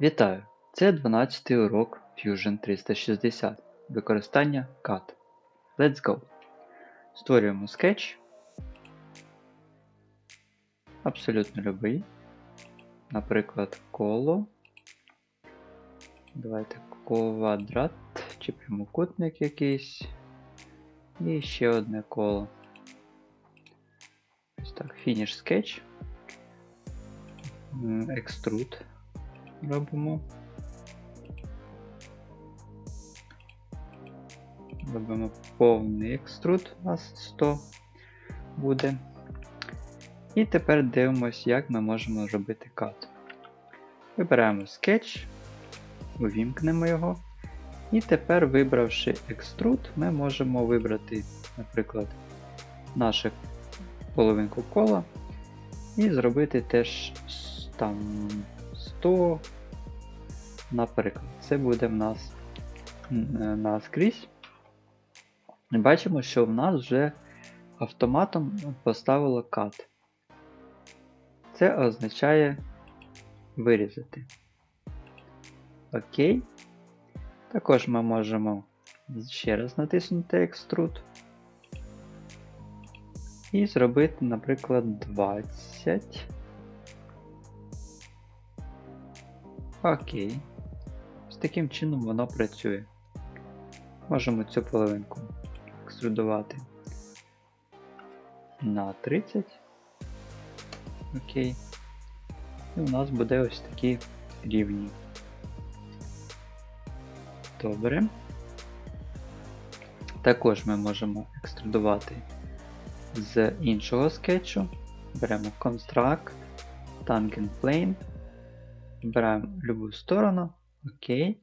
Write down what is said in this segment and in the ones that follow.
Вітаю! Це 12 й урок Fusion 360. Використання CAD. Let's go! Створюємо скетч. Абсолютно любий. Наприклад, коло. Давайте квадрат чи прямокутник якийсь. І ще одне коло. Ось так, фініш скетч. Екструд робимо. Робимо повний екструд, у нас 100 буде. І тепер дивимося, як ми можемо робити кат. Вибираємо скетч, увімкнемо його. І тепер, вибравши екструд, ми можемо вибрати, наприклад, нашу половинку кола і зробити теж там 100, наприклад, це буде в нас наскрізь. І бачимо, що в нас вже автоматом поставило cut. Це означає вирізати. Окей. Також ми можемо ще раз натиснути Extrude. І зробити, наприклад, 20. Окей. З таким чином воно працює. Можемо цю половинку екструдувати на 30. Окей. І у нас буде ось такі рівні. Добре. Також ми можемо екструдувати з іншого скетчу. Беремо Construct, Tangent Plane. Вибираємо любу сторону. Окей.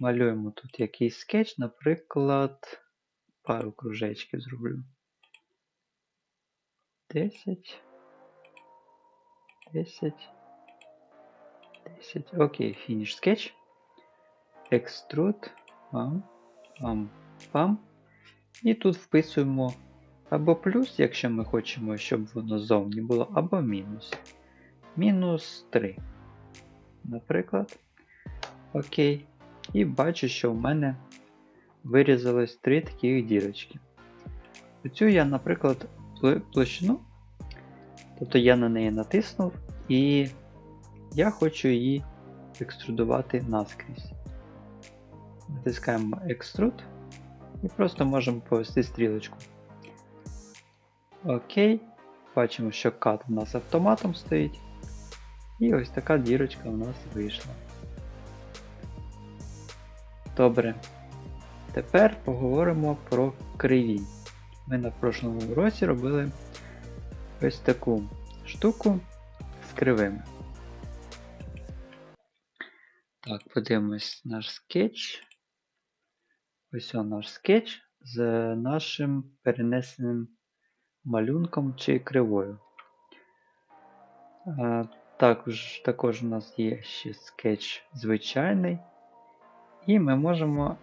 Малюємо тут якийсь скетч, наприклад, пару кружечків зроблю. 10. 10. 10. Окей, фініш скетч. Extrude. Пам. Пам. Пам. І тут вписуємо або плюс, якщо ми хочемо, щоб воно зовні було, або мінус. Мінус 3 наприклад. Окей. І бачу, що в мене вирізалось три таких дірочки. Оцю я, наприклад, площину, тобто я на неї натиснув, і я хочу її екструдувати наскрізь. Натискаємо Extrude і просто можемо повести стрілочку. Окей. Бачимо, що кат у нас автоматом стоїть. І ось така дірочка у нас вийшла. Добре. Тепер поговоримо про криві. Ми на прошлому уроці робили ось таку штуку з кривими. Так, подивимось наш скетч. Ось он наш скетч з нашим перенесеним малюнком чи кривою. Також також у нас є ще скетч звичайний. І ми можемо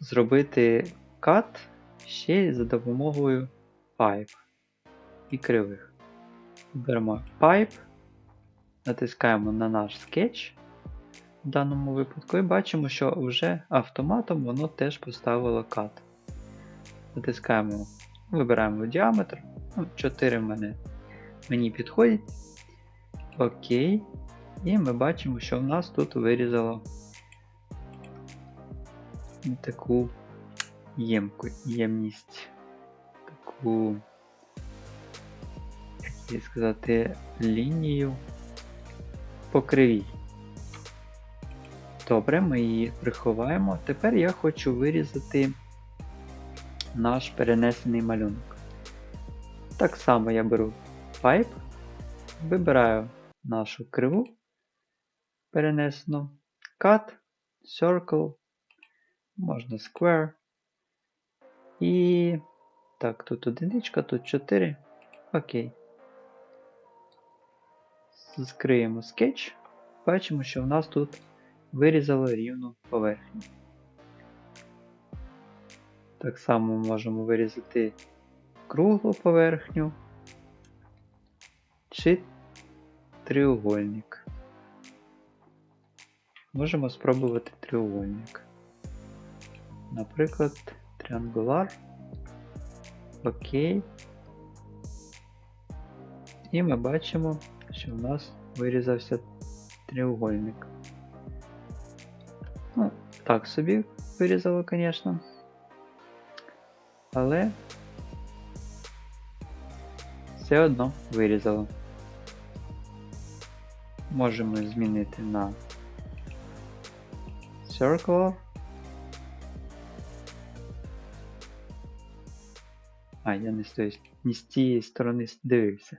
зробити кат ще за допомогою pipe і кривих. Беремо pipe, натискаємо на наш скетч в даному випадку, і бачимо, що вже автоматом воно теж поставило кат. Натискаємо, вибираємо діаметр. 4 в мене мені підходить. Окей. І ми бачимо, що в нас тут вирізало таку ємку, ємність, таку, як сказати, лінію по кривій. Добре, ми її приховаємо. Тепер я хочу вирізати наш перенесений малюнок. Так само я беру pipe, вибираю нашу криву перенесену, cut, circle, можна square. І так, тут одиничка, тут 4. Окей. Скриємо скетч. Бачимо, що в нас тут вирізало рівну поверхню. Так само можемо вирізати круглу поверхню чи треугольник. можемо спробувати треугольник. Наприклад, triangular. Окей. І ми бачимо, що в нас вирізався треугольник. Ну, так собі вирізало, звісно. Але все одно вирізало. Можемо змінити на Circle. А, я не з, тої, не з цієї сторони дивився.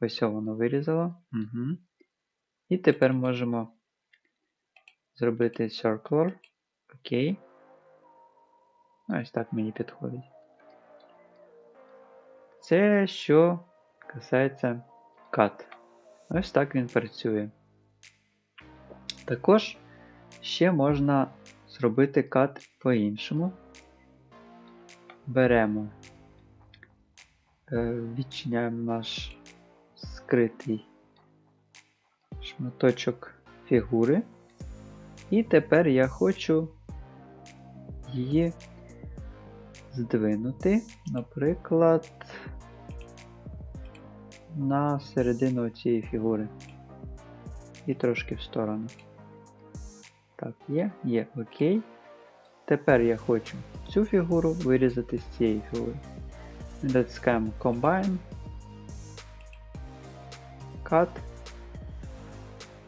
Ось воно вирізало. Угу. І тепер можемо зробити Circular. Окей. Ось так мені підходить. Це що касається cut. Ось так він працює. Також ще можна зробити cut по-іншому. Беремо, е, відчиняємо наш скритий шматочок фігури. І тепер я хочу її здвинути, наприклад, на середину цієї фігури. І трошки в сторону. Так, є, є, окей. Тепер я хочу цю фігуру вирізати з цієї фігури. Натискаємо Combine, Cut.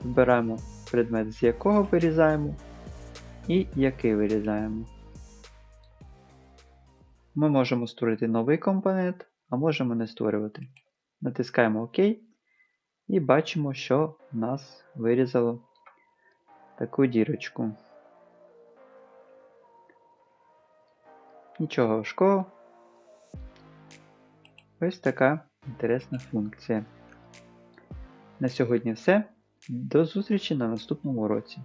Вбираємо предмет, з якого вирізаємо, і який вирізаємо. Ми можемо створити новий компонент, а можемо не створювати. Натискаємо ОК і бачимо, що в нас вирізало таку дірочку. Нічого важкого. Ось така інтересна функція. На сьогодні все. До зустрічі на наступному уроці.